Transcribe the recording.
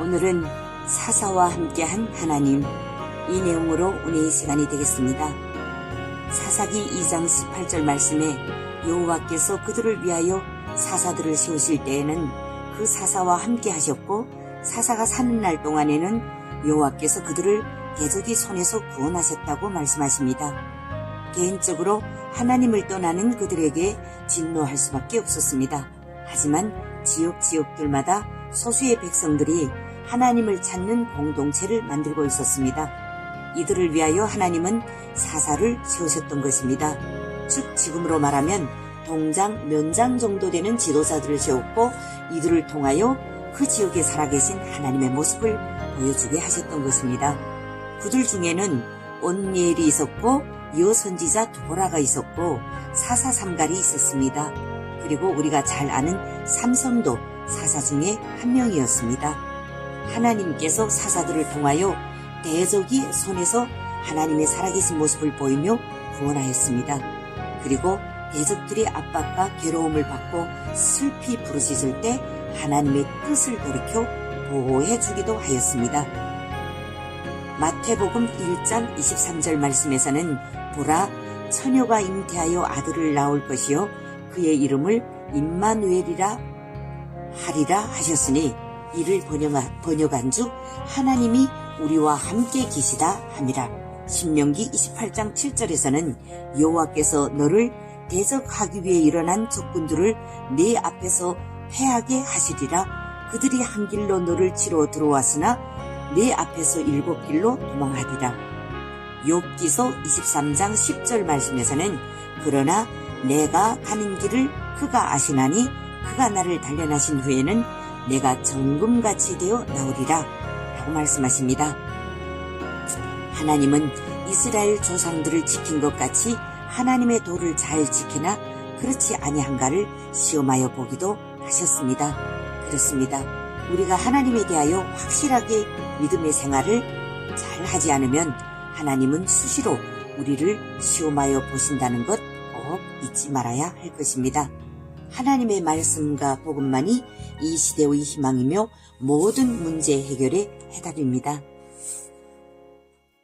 오늘은 사사와 함께한 하나님 이 내용으로 은혜의 시간이 되겠습니다. 사사기 2장 18절 말씀에 여호와께서 그들을 위하여 사사들을 세우실 때에는 그 사사와 함께 하셨고 사사가 사는 날 동안에는 여호와께서 그들을 대적의 손에서 구원하셨다고 말씀하십니다. 개인적으로 하나님을 떠나는 그들에게 진노할 수밖에 없었습니다. 하지만 지역 지역들마다 소수의 백성들이 하나님을 찾는 공동체를 만들고 있었습니다. 이들을 위하여 하나님은 사사를 세우셨던 것입니다. 즉 지금으로 말하면 동장, 면장 정도 되는 지도자들을 세웠고 이들을 통하여 그 지역에 살아계신 하나님의 모습을 보여주게 하셨던 것입니다. 그들 중에는 온니엘이 있었고 여선지자 두보라가 있었고 사사 삼갈이 있었습니다. 그리고 우리가 잘 아는 삼손도 사사 중에 한 명이었습니다. 하나님께서 사사들을 통하여 대적이 손에서 하나님의 살아계신 모습을 보이며 구원하였습니다. 그리고 대적들의 압박과 괴로움을 받고 슬피 부르짖을 때 하나님의 뜻을 돌이켜 보호해 주기도 하였습니다. 마태복음 1장 23절 말씀에서는 보라 처녀가 잉태하여 아들을 낳을 것이요 그의 이름을 임마누엘이라 하리라 하셨으니 이를 번역한, 번역한 주 하나님이 우리와 함께 계시다 함이라. 신명기 28장 7절에서는 여호와께서 너를 대적하기 위해 일어난 적군들을 네 앞에서 패하게 하시리라. 그들이 한 길로 너를 치러 들어왔으나 네 앞에서 일곱 길로 도망하리라. 욥기서 23장 10절 말씀에서는 그러나 내가 가는 길을 그가 아시나니 그가 나를 단련하신 후에는 내가 정금같이 되어 나오리라 라고 말씀하십니다. 하나님은 이스라엘 조상들을 지킨 것 같이 하나님의 도를 잘 지키나 그렇지 아니한가를 시험하여 보기도 하셨습니다. 그렇습니다. 우리가 하나님에 대하여 확실하게 믿음의 생활을 잘 하지 않으면 하나님은 수시로 우리를 시험하여 보신다는 것 꼭 잊지 말아야 할 것입니다. 하나님의 말씀과 복음만이 이 시대의 희망이며 모든 문제 해결의 해답입니다.